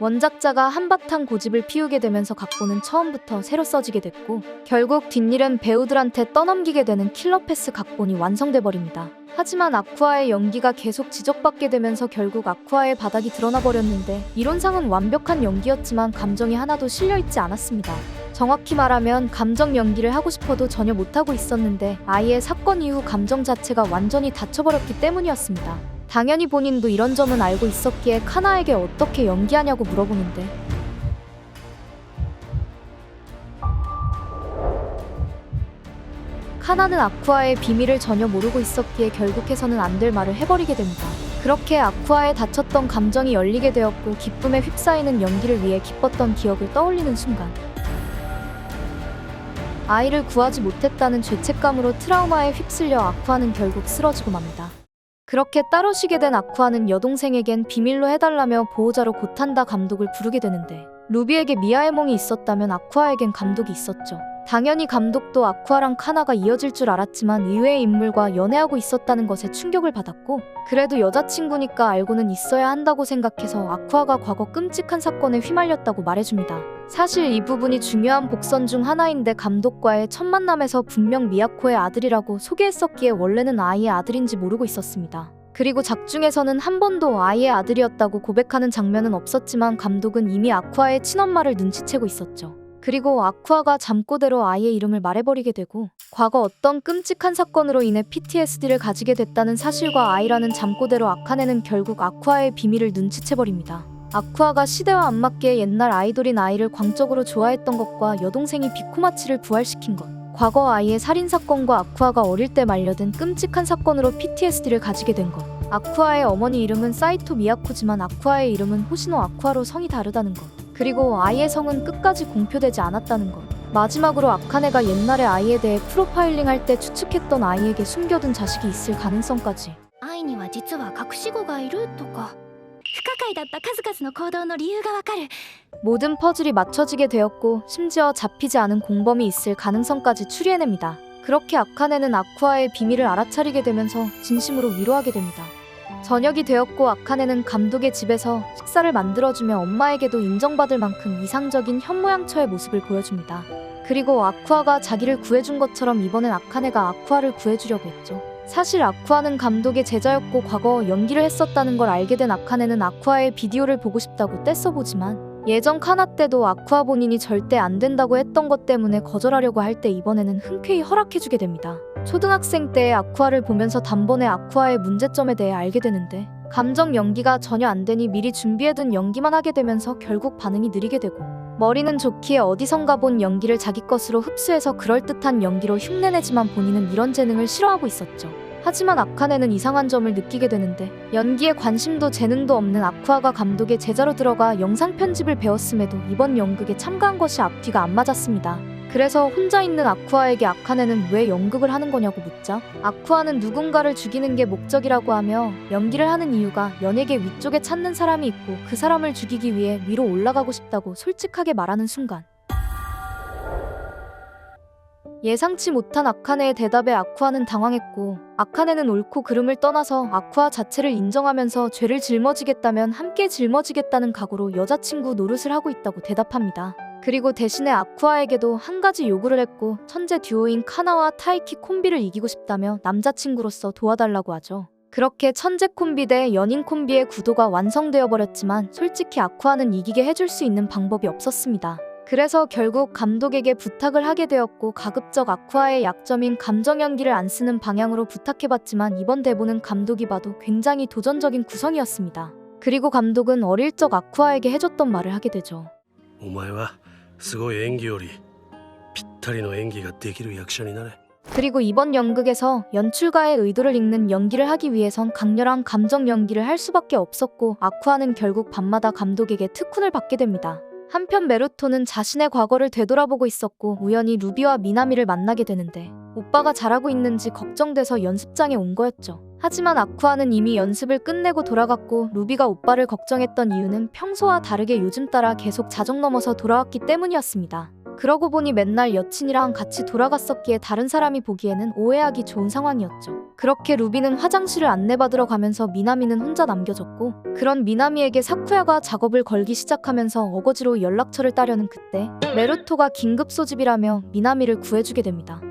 원작자가 한바탕 고집을 피우게 되면서 각본은 처음부터 새로 써지게 됐고 결국 뒷일은 배우들한테 떠넘기게 되는 킬러 패스 각본이 완성돼 버립니다. 하지만 아쿠아의 연기가 계속 지적받게 되면서 결국 아쿠아의 바닥이 드러나 버렸는데 이론상은 완벽한 연기였지만 감정이 하나도 실려 있지 않았습니다. 정확히 말하면 감정 연기를 하고 싶어도 전혀 못하고 있었는데 아이의 사건 이후 감정 자체가 완전히 닫혀버렸기 때문이었습니다. 당연히 본인도 이런 점은 알고 있었기에 카나에게 어떻게 연기하냐고 물어보는데 카나는 아쿠아의 비밀을 전혀 모르고 있었기에 결국 해서는 안 될 말을 해버리게 됩니다. 그렇게 아쿠아의 다쳤던 감정이 열리게 되었고 기쁨에 휩싸이는 연기를 위해 기뻤던 기억을 떠올리는 순간 아이를 구하지 못했다는 죄책감으로 트라우마에 휩쓸려 아쿠아는 결국 쓰러지고 맙니다. 그렇게 따로 쉬게 된 아쿠아는 여동생에겐 비밀로 해달라며 보호자로 고탄다 감독을 부르게 되는데 루비에게 미아의 몽이 있었다면 아쿠아에겐 감독이 있었죠. 당연히 감독도 아쿠아랑 카나가 이어질 줄 알았지만 의외의 인물과 연애하고 있었다는 것에 충격을 받았고 그래도 여자친구니까 알고는 있어야 한다고 생각해서 아쿠아가 과거 끔찍한 사건에 휘말렸다고 말해줍니다. 사실 이 부분이 중요한 복선 중 하나인데 감독과의 첫 만남에서 분명 미야코의 아들이라고 소개했었기에 원래는 아이의 아들인지 모르고 있었습니다. 그리고 작중에서는 한 번도 아이의 아들이었다고 고백하는 장면은 없었지만 감독은 이미 아쿠아의 친엄마를 눈치채고 있었죠. 그리고 아쿠아가 잠꼬대로 아이의 이름을 말해버리게 되고 과거 어떤 끔찍한 사건으로 인해 PTSD를 가지게 됐다는 사실과 아이라는 잠꼬대로 아카네는 결국 아쿠아의 비밀을 눈치채버립니다. 아쿠아가 시대와 안 맞게 옛날 아이돌인 아이를 광적으로 좋아했던 것과 여동생이 비코마치를 부활시킨 것 과거 아이의 살인 사건과 아쿠아가 어릴 때 말려든 끔찍한 사건으로 PTSD를 가지게 된 것. 아쿠아의 어머니 이름은 사이토 미야코지만 아쿠아의 이름은 호시노 아쿠아로 성이 다르다는 것. 그리고 아이의 성은 끝까지 공표되지 않았다는 것. 마지막으로 아카네가 옛날에 아이에 대해 프로파일링 할 때 추측했던 아이에게 숨겨둔 자식이 있을 가능성까지. 愛には実は隠し子がいるとか不可解だった数々の行動の理由がわかる 모든 퍼즐이 맞춰지게 되었고 심지어 잡히지 않은 공범이 있을 가능성까지 추리해냅니다. 그렇게 아카네는 아쿠아의 비밀을 알아차리게 되면서 진심으로 위로하게 됩니다. 저녁이 되었고 아카네는 감독의 집에서 식사를 만들어주며 엄마에게도 인정받을 만큼 이상적인 현모양처의 모습을 보여줍니다. 그리고 아쿠아가 자기를 구해준 것처럼 이번엔 아카네가 아쿠아를 구해주려고 했죠. 사실 아쿠아는 감독의 제자였고 과거 연기를 했었다는 걸 알게 된 아카네는 아쿠아의 비디오를 보고 싶다고 떼써보지만 예전 카나 때도 아쿠아 본인이 절대 안 된다고 했던 것 때문에 거절하려고 할 때 이번에는 흔쾌히 허락해주게 됩니다. 초등학생 때의 아쿠아를 보면서 단번에 아쿠아의 문제점에 대해 알게 되는데 감정 연기가 전혀 안 되니 미리 준비해둔 연기만 하게 되면서 결국 반응이 느리게 되고 머리는 좋기에 어디선가 본 연기를 자기 것으로 흡수해서 그럴듯한 연기로 흉내내지만 본인은 이런 재능을 싫어하고 있었죠. 하지만 아카네는 이상한 점을 느끼게 되는데 연기에 관심도 재능도 없는 아쿠아가 감독의 제자로 들어가 영상 편집을 배웠음에도 이번 연극에 참가한 것이 앞뒤가 안 맞았습니다. 그래서 혼자 있는 아쿠아에게 아카네는 왜 연극을 하는 거냐고 묻자 아쿠아는 누군가를 죽이는 게 목적이라고 하며 연기를 하는 이유가 연예계 위쪽에 찾는 사람이 있고 그 사람을 죽이기 위해 위로 올라가고 싶다고 솔직하게 말하는 순간 예상치 못한 아카네의 대답에 아쿠아는 당황했고 아카네는 옳고 그름을 떠나서 아쿠아 자체를 인정하면서 죄를 짊어지겠다면 함께 짊어지겠다는 각오로 여자친구 노릇을 하고 있다고 대답합니다. 그리고 대신에 아쿠아에게도 한 가지 요구를 했고 천재 듀오인 카나와 타이키 콤비를 이기고 싶다며 남자친구로서 도와달라고 하죠. 그렇게 천재 콤비 대 연인 콤비의 구도가 완성되어 버렸지만 솔직히 아쿠아는 이기게 해줄 수 있는 방법이 없었습니다. 그래서 결국 감독에게 부탁을 하게 되었고 가급적 아쿠아의 약점인 감정 연기를 안 쓰는 방향으로 부탁해봤지만 이번 대본은 감독이 봐도 굉장히 도전적인 구성이었습니다. 그리고 감독은 어릴 적 아쿠아에게 해줬던 말을 하게 되죠. お前はすごい演技よりぴったりの演技ができる役者になれ 그리고 이번 연극에서 연출가의 의도를 읽는 연기를 하기 위해선 강렬한 감정 연기를 할 수밖에 없었고 아쿠아는 결국 밤마다 감독에게 특훈을 받게 됩니다. 한편 메루토는 자신의 과거를 되돌아보고 있었고 우연히 루비와 미나미를 만나게 되는데 오빠가 잘하고 있는지 걱정돼서 연습장에 온 거였죠. 하지만 아쿠아는 이미 연습을 끝내고 돌아갔고 루비가 오빠를 걱정했던 이유는 평소와 다르게 요즘 따라 계속 자정 넘어서 돌아왔기 때문이었습니다. 그러고 보니 맨날 여친이랑 같이 돌아갔었기에 다른 사람이 보기에는 오해하기 좋은 상황이었죠. 그렇게 루비는 화장실을 안내받으러 가면서 미나미는 혼자 남겨졌고 그런 미나미에게 사쿠야가 작업을 걸기 시작하면서 어거지로 연락처를 따려는 그때 메루토가 긴급 소집이라며 미나미를 구해주게 됩니다.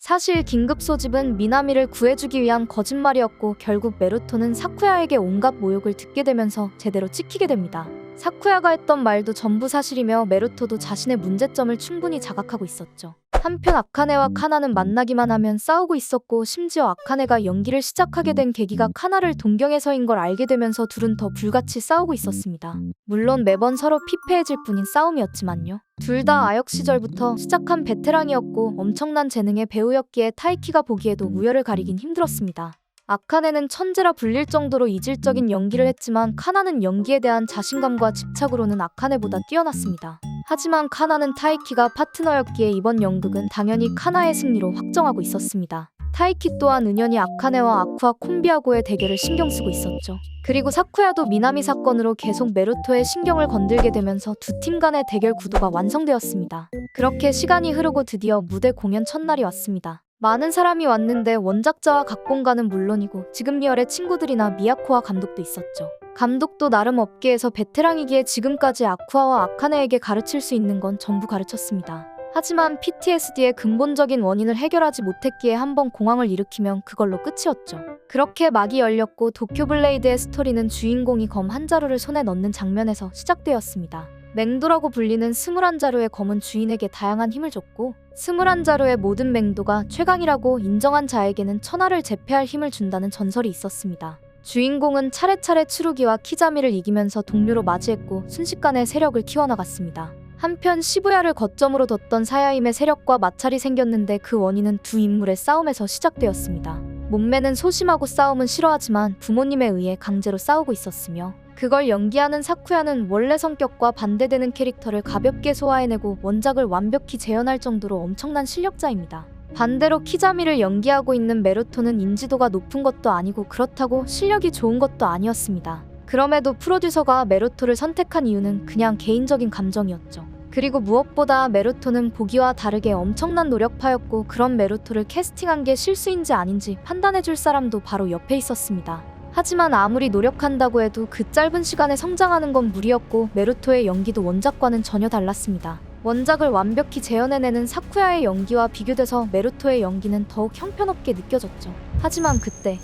사실 긴급 소집은 미나미를 구해주기 위한 거짓말이었고 결국 메루토는 사쿠야에게 온갖 모욕을 듣게 되면서 제대로 찍히게 됩니다. 사쿠야가 했던 말도 전부 사실이며 메루토도 자신의 문제점을 충분히 자각하고 있었죠. 한편 아카네와 카나는 만나기만 하면 싸우고 있었고 심지어 아카네가 연기를 시작하게 된 계기가 카나를 동경해서인 걸 알게 되면서 둘은 더 불같이 싸우고 있었습니다. 물론 매번 서로 피폐해질 뿐인 싸움이었지만요. 둘 다 아역 시절부터 시작한 베테랑이었고 엄청난 재능의 배우였기에 타이키가 보기에도 우열을 가리긴 힘들었습니다. 아카네는 천재라 불릴 정도로 이질적인 연기를 했지만 카나는 연기에 대한 자신감과 집착으로는 아카네보다 뛰어났습니다. 하지만 카나는 타이키가 파트너였기에 이번 연극은 당연히 카나의 승리로 확정하고 있었습니다. 타이키 또한 은연히 아카네와 아쿠아 콤비하고의 대결을 신경 쓰고 있었죠. 그리고 사쿠야도 미나미 사건으로 계속 메루토의 신경을 건들게 되면서 두 팀 간의 대결 구도가 완성되었습니다. 그렇게 시간이 흐르고 드디어 무대 공연 첫날이 왔습니다. 많은 사람이 왔는데 원작자와 각본가는 물론이고 지금 리얼의 친구들이나 미야코와 감독도 있었죠. 감독도 나름 업계에서 베테랑이기에 지금까지 아쿠아와 아카네에게 가르칠 수 있는 건 전부 가르쳤습니다. 하지만 PTSD의 근본적인 원인을 해결하지 못했기에 한번 공황을 일으키면 그걸로 끝이었죠. 그렇게 막이 열렸고 도쿄 블레이드의 스토리는 주인공이 검 한 자루를 손에 넣는 장면에서 시작되었습니다. 맹도라고 불리는 스물한 자루의 검은 주인에게 다양한 힘을 줬고 스물한 자루의 모든 맹도가 최강이라고 인정한 자에게는 천하를 제패할 힘을 준다는 전설이 있었습니다. 주인공은 차례차례 추루기와 키자미를 이기면서 동료로 맞이했고 순식간에 세력을 키워나갔습니다. 한편 시부야를 거점으로 뒀던 사야임의 세력과 마찰이 생겼는데 그 원인은 두 인물의 싸움에서 시작되었습니다. 몸매는 소심하고 싸움은 싫어하지만 부모님에 의해 강제로 싸우고 있었으며 그걸 연기하는 사쿠야는 원래 성격과 반대되는 캐릭터를 가볍게 소화해내고 원작을 완벽히 재현할 정도로 엄청난 실력자입니다. 반대로 키자미를 연기하고 있는 메루토는 인지도가 높은 것도 아니고 그렇다고 실력이 좋은 것도 아니었습니다. 그럼에도 프로듀서가 메루토를 선택한 이유는 그냥 개인적인 감정이었죠. 그리고 무엇보다 메루토는 보기와 다르게 엄청난 노력파였고 그런 메루토를 캐스팅한 게 실수인지 아닌지 판단해줄 사람도 바로 옆에 있었습니다. 하지만 아무리 노력한다고 해도 그 짧은 시간에 성장하는 건 무리였고 메루토의 연기도 원작과는 전혀 달랐습니다. 원작을 완벽히 재현해내는 사쿠야의 연기와 비교돼서 메루토의 연기는 더욱 형편없게 느껴졌죠. 하지만 그때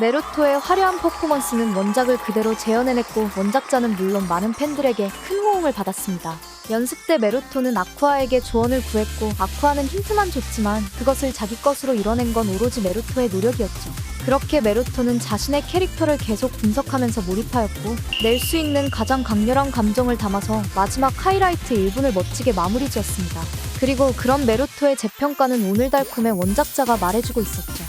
메루토의 화려한 퍼포먼스는 원작을 그대로 재현해냈고 원작자는 물론 많은 팬들에게 큰 호응을 받았습니다. 연습 때 메루토는 아쿠아에게 조언을 구했고 아쿠아는 힌트만 줬지만 그것을 자기 것으로 이뤄낸 건 오로지 메루토의 노력이었죠. 그렇게 메루토는 자신의 캐릭터를 계속 분석하면서 몰입하였고 낼 수 있는 가장 강렬한 감정을 담아서 마지막 하이라이트 1분을 멋지게 마무리 지었습니다. 그리고 그런 메루토의 재평가는 오늘 달콤의 원작자가 말해주고 있었죠.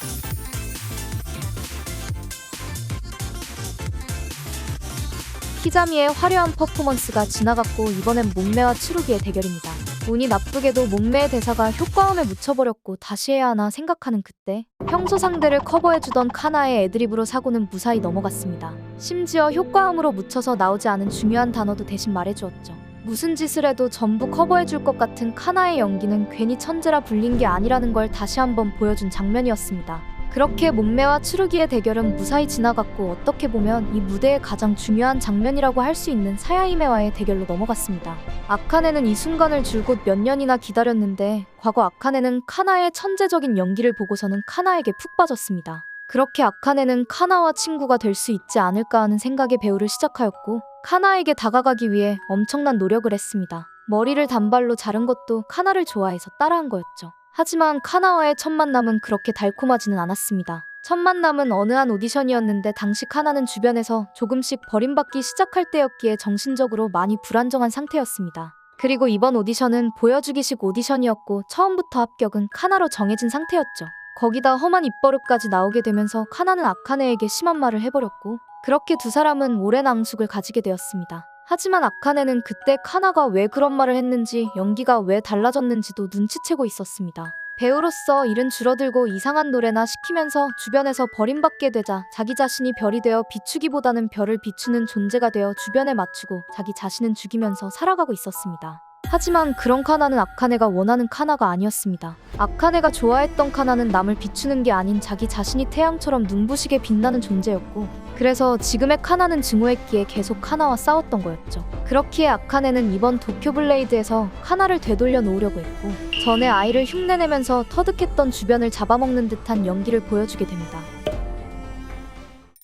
키자미의 화려한 퍼포먼스가 지나갔고 이번엔 몸매와 추루기의 대결입니다. 운이 나쁘게도 몸매의 대사가 효과음에 묻혀버렸고 다시 해야 하나 생각하는 그때 평소 상대를 커버해주던 카나의 애드립으로 사고는 무사히 넘어갔습니다. 심지어 효과음으로 묻혀서 나오지 않은 중요한 단어도 대신 말해주었죠. 무슨 짓을 해도 전부 커버해줄 것 같은 카나의 연기는 괜히 천재라 불린 게 아니라는 걸 다시 한번 보여준 장면이었습니다. 그렇게 몸매와 추루기의 대결은 무사히 지나갔고 어떻게 보면 이 무대의 가장 중요한 장면이라고 할 수 있는 사야이메와의 대결로 넘어갔습니다. 아카네는 이 순간을 줄곧 몇 년이나 기다렸는데 과거 아카네는 카나의 천재적인 연기를 보고서는 카나에게 푹 빠졌습니다. 그렇게 아카네는 카나와 친구가 될 수 있지 않을까 하는 생각에 배우를 시작하였고 카나에게 다가가기 위해 엄청난 노력을 했습니다. 머리를 단발로 자른 것도 카나를 좋아해서 따라한 거였죠. 하지만 카나와의 첫 만남은 그렇게 달콤하지는 않았습니다. 첫 만남은 어느 한 오디션이었는데 당시 카나는 주변에서 조금씩 버림받기 시작할 때였기에 정신적으로 많이 불안정한 상태였습니다. 그리고 이번 오디션은 보여주기식 오디션이었고 처음부터 합격은 카나로 정해진 상태였죠. 거기다 험한 입버릇까지 나오게 되면서 카나는 아카네에게 심한 말을 해버렸고 그렇게 두 사람은 오랜 앙숙을 가지게 되었습니다. 하지만 아카네는 그때 카나가 왜 그런 말을 했는지 연기가 왜 달라졌는지도 눈치채고 있었습니다. 배우로서 일은 줄어들고 이상한 노래나 시키면서 주변에서 버림받게 되자 자기 자신이 별이 되어 비추기보다는 별을 비추는 존재가 되어 주변에 맞추고 자기 자신은 죽이면서 살아가고 있었습니다. 하지만 그런 카나는 아카네가 원하는 카나가 아니었습니다. 아카네가 좋아했던 카나는 남을 비추는 게 아닌 자기 자신이 태양처럼 눈부시게 빛나는 존재였고 그래서 지금의 카나는 증오했기에 계속 카나와 싸웠던 거였죠. 그렇기에 아카네는 이번 도쿄 블레이드에서 카나를 되돌려 놓으려고 했고 전에 아이를 흉내내면서 터득했던 주변을 잡아먹는 듯한 연기를 보여주게 됩니다.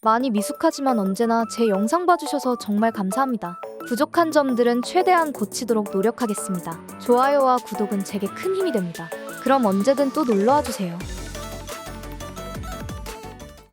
많이 미숙하지만 언제나 제 영상 봐주셔서 정말 감사합니다. 부족한 점들은 최대한 고치도록 노력하겠습니다. 좋아요와 구독은 제게 큰 힘이 됩니다. 그럼 언제든 또 놀러와 주세요.